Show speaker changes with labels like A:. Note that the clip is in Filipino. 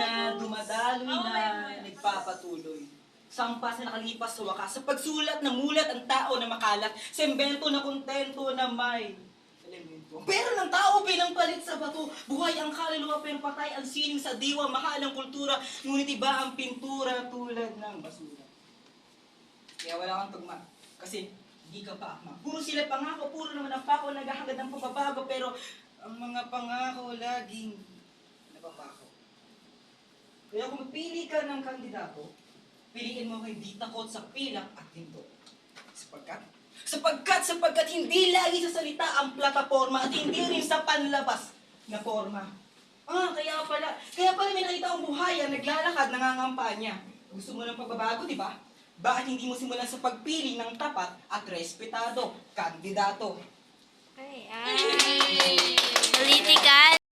A: na dumadaloy na nagpapatuloy. Sampas na nakalipas sa wakas. Sa pagsulat na mulat ang tao na makalat. Sa imbento na kontento na may elemento. Pero ng tao bilang palit sa bato. Buhay ang kaluluwa pero patay ang sining sa diwa. Mahal ang kultura. Ngunit iba ang pintura tulad ng basura. Kaya wala kang tugma. Kasi hindi ka pa akma. Puro sila pangako, puro naman ang pako naghahangad ng pagbabago. Pero ang mga pangako laging napapako. Kaya kung pili ka ng kandidato, piliin mo kay di takot sa pilak at hinto. Sapagkat, sapagkat, sapagkat hindi lagi sa salita ang plataforma at hindi rin sa panlabas na forma. Ah, kaya pala, kaya pala may nakita akong buhayan, naglalakad, nangangampanya. Gusto mo ng pagbabago, di ba? Bakit hindi mo simulan sa pagpili ng tapat at respetado, kandidato?